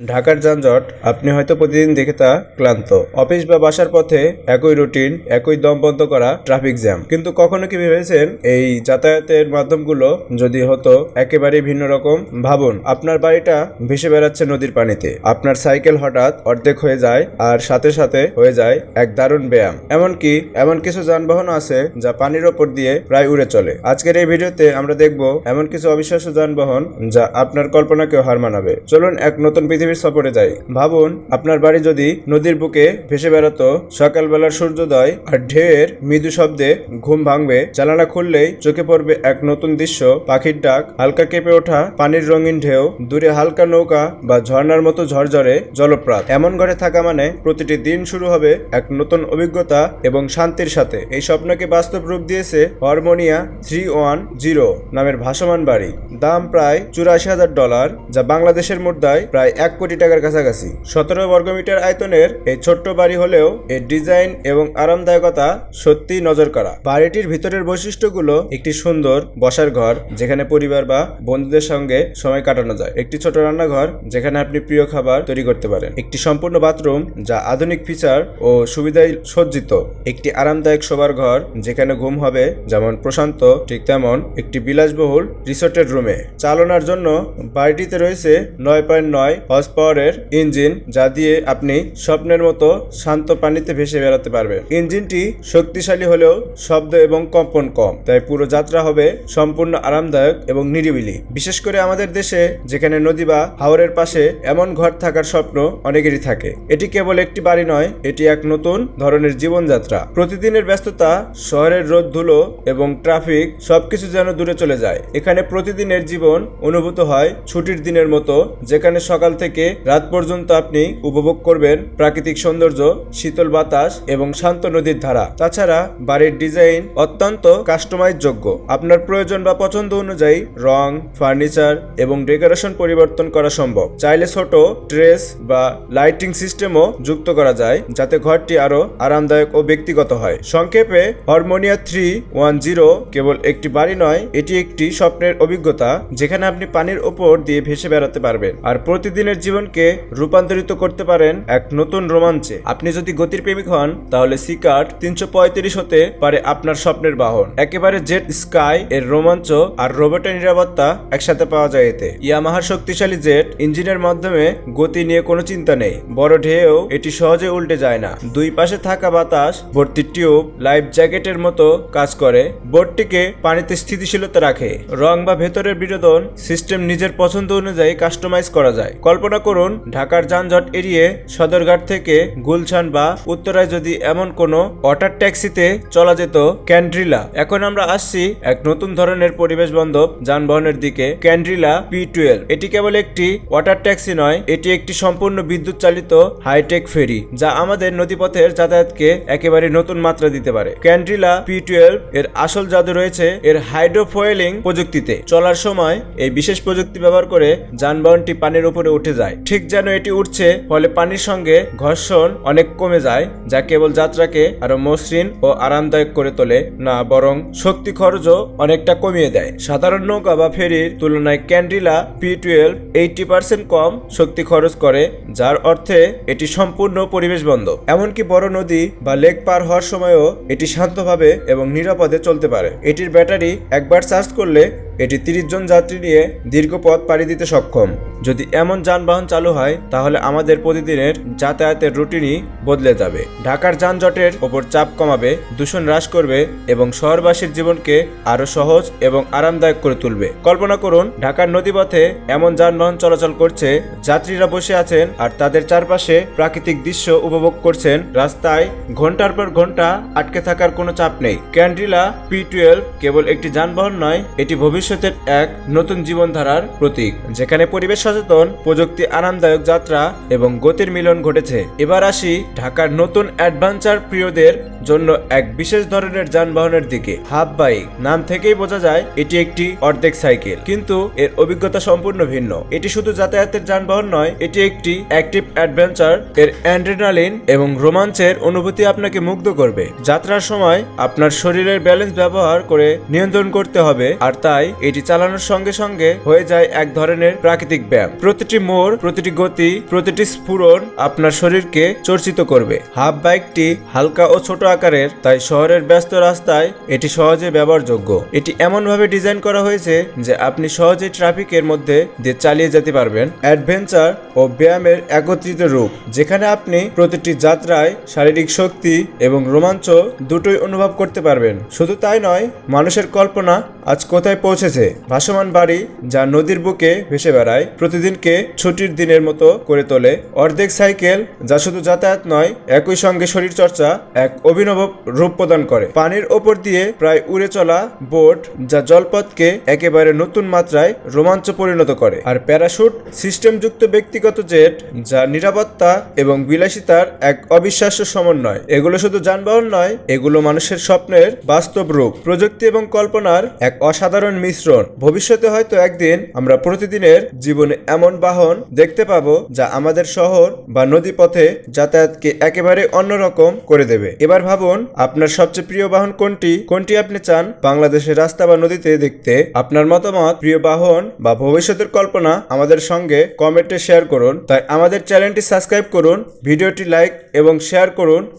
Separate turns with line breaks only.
ঢাকার যানজট, আপনি হয়তো প্রতিদিন দেখে তা ক্লান্ত। অফিস বা বাসার পথে একই রুটিন, একই দম বন্ধ করা ট্রাফিক জ্যাম। কিন্তু কখনো কি ভেবেছেন এই যাতায়াতের মাধ্যমগুলো যদি হতো একেবারে ভিন্ন রকম? ভাবুন, আপনার বাড়িটা ভেসে বেড়াচ্ছে নদীর পানিতে। আপনার সাইকেল হঠাৎ অর্ধেক হয়ে যায় আর সাথে সাথে হয়ে যায় এক দারুণ ব্যায়াম। এমনকি এমন কিছু যানবাহন আছে যা পানির ওপর দিয়ে প্রায় উড়ে চলে। আজকের এই ভিডিওতে আমরা দেখব এমন কিছু অবিশ্বাস্য যানবাহন যা আপনার কল্পনাকেও হার মানাবে। চলুন এক নতুন পৃথিবীর সফরে যাই ভাবুন, আপনার বাড়ি যদি নদীর বুকে ভেসে বেড়াতো, সকালবেলার সূর্যোদয় আর ঢেউয়ের মৃদু শব্দে ঘুম ভাঙবে, জানালা খুললেই চোখে পড়বে এক নতুন দৃশ্য, পাখির ডাক, হালকা কেঁপে ওঠা পানির রঙিন ঢেউ, দূরে হালকা নৌকা বা ঝর্ণার মতো ঝরঝরে জলপ্রাত এমন ঘরে থাকা মানে প্রতিটি দিন শুরু হবে এক নতুন অভিজ্ঞতা এবং শান্তির সাথে। এই স্বপ্নকে বাস্তব রূপ দিয়েছে হরমোনিয়া থ্রি ওয়ান জিরো নামের ভাসমান বাড়ি। দাম প্রায় চুরাশি হাজার ডলার, যা বাংলাদেশের মুদ্রায় প্রায় এক কোটি টাকার কাছাকাছি। সতেরো বর্গমিটার আয়তনের এই ছোট্ট বাড়ি হলেও এর ডিজাইন এবং আরামদায়কতা সত্যিই নজর কাড়া। বাড়িটির ভিতরের বৈশিষ্ট্যগুলো একটি সুন্দর বসার ঘর, যেখানে পরিবার বা বন্ধুদের সঙ্গে সময় কাটানো যায়। একটি ছোট রান্নাঘর, যেখানে আপনি প্রিয় খাবার তৈরি করতে পারেন। একটি সম্পূর্ণ বাথরুম, যা আধুনিক ফিচার ও সুবিধায় সজ্জিত। একটি আরামদায়ক শোবার ঘর, যেখানে ঘুম হবে যেমন প্রশান্ত, ঠিক তেমন একটি বিলাসবহুল রিসোর্টের রুমে। চালনার জন্য বাড়িটিতে রয়েছে নয় পয়েন্ট নয় হর্স পাওয়ারের ইঞ্জিন যা দিয়ে আপনি স্বপ্নের মতো শান্ত পানিতে ভেসে বেড়াতে পারবেন। ইঞ্জিনটি শক্তিশালী হলেও শব্দ এবং কম্পন কম, তাই পুরো যাত্রা হবে সম্পূর্ণ আরামদায়ক এবং নিরিবিলি। বিশেষ করে আমাদের দেশে, যেখানে নদী বা হাওরের পাশে এমন ঘর থাকার স্বপ্ন অনেকেরই থাকে। এটি কেবল একটি বাড়ি নয়, এটি এক নতুন ধরনের জীবনযাত্রা। প্রতিদিনের ব্যস্ততা, শহরের রোদ ধুলো এবং ট্রাফিক সবকিছু যেন দূরে চলে যায়। এখানে প্রতিদিনের জীবন অনুভূত হয় ছুটির দিনের মতো, যেখানে সকাল থেকে রাত পর্যন্ত আপনি উপভোগ করবেন প্রাকৃতিক সৌন্দর্য, শীতল বাতাস এবং শান্ত নদীর ধারা। তাছাড়া বাড়ির ডিজাইন অত্যন্ত কাস্টমাইজ যোগ্য আপনার প্রয়োজন বা পছন্দ অনুযায়ী রং, ফার্নিচার এবং ডেকোরেশন পরিবর্তন করা সম্ভব। চাইলে ছোট ট্রেস বা লাইটিং সিস্টেমও যুক্ত করা যায়, যাতে ঘরটি আরও আরামদায়ক ও ব্যক্তিগত হয়। সংক্ষেপে, হরমোনিয়া থ্রি ওয়ান জিরো কেবল একটি বাড়ি নয়, এটি একটি স্বপ্নের অভিজ্ঞতা, যেখানে আপনি পানির ওপর দিয়ে ভেসে বেড়াতে পারবেন। আর প্রতিদিনের জীবনকে রূপান্তরিত করতে পারেন এক নতুন রোমাঞ্চে। আপনি যদি গতির প্রেমিক হন, তাহলে সিকার্ট তিনশো পঁয়ত্রিশ হতে পারে আপনার স্বপ্নের বাহন। একেবারে জেট স্কাই এর রোমাঞ্চ আর রোবটের নিরাপত্তা একসাথে পাওয়া যায় এতে। ইয়ামাহার শক্তিশালী জেট ইঞ্জিনের মাধ্যমে গতি নিয়ে কোনো চিন্তা নেই। বড় ঢেউ, এটি সহজে উল্টে যায় না। দুই পাশে থাকা বাতাস, ভর্তি টিউব, লাইফ জ্যাকেটের মতো কাজ করে। বোটটিকে পানিতে স্থিতিশীলতা রাখে। রং বা ভেতরের বিনোদন, সিস্টেম নিজের পছন্দ অনুযায়ী কাস্টমাইজ করা যায়। কল্পনা করুন, ঢাকার যানজট এড়িয়ে সদরঘাট থেকে গুলশান বা উত্তরায় যদি এমন কোনো ওয়াটার ট্যাক্সিতে চলা যেত, ক্যান্ড্রিলা। এখন আমরা আসছি এক নতুন ধরনের পরিবেশ বান্ধব যানবাহনের দিকে, ক্যান্ড্রিলা পি টুয়েলভ। এটি কেবল একটি ওয়াটার ট্যাক্সি নয়, এটি একটি সম্পূর্ণ বিদ্যুৎ চালিত হাইটেক ফেরি, যা আমাদের নদীপথের যাতায়াতকে একেবারে নতুন মাত্রা দিতে পারে। ক্যান্ড্রিলা পি টুয়েলভ এর আসল জাদু রয়েছে এর হাইড্রোফোয়েলিং প্রযুক্তিতে। চলার সময় এই বিশেষ প্রযুক্তি ব্যবহার করে যানবাহনটি পানির উপরে উঠে যায়। ঠিক যেন এটি উঠছে, ফলে পানির সঙ্গে ঘর্ষণ অনেক কমে যায়, যা কেবল যাত্রাকে আরও মসৃণ ও আরামদায়ক করে তোলে না, বরং শক্তি খরচও অনেকটা কমিয়ে দেয়। সাধারণ নৌকা বা ফেরির তুলনায় Candela P twelve eighty percent কম শক্তি খরচ করে, যার অর্থে এটি সম্পূর্ণ পরিবেশ বন্ধ। এমনকি বড় নদী বা লেক পার হওয়ার সময়ও এটি শান্তভাবে এবং নিরাপদে চলতে পারে। এটির ব্যাটারি একবার চার্জ করলে এটি তিরিশ জন যাত্রী নিয়ে দীর্ঘ পথ পাড়ি দিতে সক্ষম। যদি এমন যানবাহন চালু হয়, তাহলে আমাদের প্রতিদিনের যাতায়াতের রুটিনই বদলে যাবে। ঢাকার যানজটের ওপর চাপ কমাবে, দূষণ হ্রাস করবে এবং শহরবাসীর জীবনকে আরও সহজ এবং আরামদায়ক করে তুলবে। কল্পনা করুন, ঢাকার নদীপথে এমন যানবাহন চলাচল করছে, যাত্রীরা বসে আছেন আর তাদের চারপাশে প্রাকৃতিক দৃশ্য উপভোগ করছেন। রাস্তায় ঘণ্টার পর ঘণ্টা আটকে থাকার কোনো চাপ নেই। ক্যান্ড্রিলা পি টুয়েলভ কেবল একটি যানবাহন নয়, এটি ভবিষ্যতের এক নতুন জীবনধারার প্রতীক, যেখানে পরিবেশ সচেতন, প্রযুক্তি আরামদায়ক যাত্রা এবং গতির মিলন ঘটেছে। এবার আসি ঢাকার নতুন অ্যাডভেঞ্চার প্রিয়দের জন্য এক বিশেষ ধরনের যানবাহনের দিকে। হাফ বাইক, নাম থেকেই বোঝা যায় এটি একটি অর্ধেক সাইকেল। কিন্তু এর অভিজ্ঞতা সম্পূর্ণ ভিন্ন। এটি শুধু যাতায়াতের যানবাহন নয়, এটি একটি অ্যাক্টিভ অ্যাডভেঞ্চার, এর অ্যান্ড্রেনালিন এবং রোমাঞ্চের অনুভূতি আপনাকে মুগ্ধ করবে। যাত্রার সময় আপনার শরীরের ব্যালেন্স ব্যবহার করে নিয়ন্ত্রণ করতে হবে, আর তাই এটি চালানোর সঙ্গে সঙ্গে হয়ে যায় এক ধরনের প্রাকৃতিক ব্যায়াম। প্রতিটি মোড়, প্রতিটি গতি, প্রতিটি স্ফুরণ আপনার শরীরকে চর্চিত করবে। হাফ বাইকটি হালকা ও ছোট আকারের, তাই শহরের ব্যস্ত রাস্তায় এটি সহজে ব্যবহারযোগ্য। এটি এমনভাবে ডিজাইন করা হয়েছে যে আপনি সহজেই ট্রাফিকের মধ্যে দিয়ে চালিয়ে যেতে পারবেন। অ্যাডভেঞ্চার ও ব্যায়ামের একত্রিত রূপ, যেখানে আপনি প্রতিটি যাত্রায় শারীরিক শক্তি এবং রোমাঞ্চ দুটোই অনুভব করতে পারবেন। শুধু তাই নয়, মানুষের কল্পনা আজ কোথায় পৌঁছেছে? ভাসমান বাড়ি যা নদীর বুকে ভেসে বেড়ায়, প্রতিদিনকে ছুটির দিনের মতো করে তোলে। অর্ধেক সাইকেল যা শুধু যাতায়াত নয়, একই সঙ্গে শরীরচর্চা এক অভিনব রূপ প্রদান করে। পানির ওপর দিয়ে প্রায় উড়ে চলা বোট যা জলপথকে একেবারে নতুন মাত্রায় রোমাঞ্চ পরিণত করে। আর প্যারাশুট, সিস্টেমযুক্ত ব্যক্তিগত জেট যা নিরাপত্তা এবং বিলাসিতার এক অবিশ্বাস্য সমন্বয়। এগুলো শুধু যানবাহন নয়, এগুলো মানুষের স্বপ্নের বাস্তব রূপ। প্রযুক্তি এবং কল্পনার এক অসাধারণ মিশ্রণ। ভবিষ্যতে হয়তো একদিন আমরা প্রতিদিনের জীবনে এমন বাহন দেখতে পাবো যা আমাদের শহর বা নদী পথে যাতায়াতকে একেবারে অন্যরকম করে দেবে। এবার ভাবুন, আপনার সবচেয়ে প্রিয় বাহন কোনটি? কোনটি আপনি চান? বাংলাদেশের রাস্তা বা নদীতে দেখতে। আপনার মতামত, প্রিয় বাহন বা ভবিষ্যতের কল্পনা আমাদের সঙ্গে কমেন্টে শেয়ার করুন। তাই আমাদের চ্যানেলটি সাবস্ক্রাইব করুন, ভিডিওটি লাইক এবং শেয়ার করুন।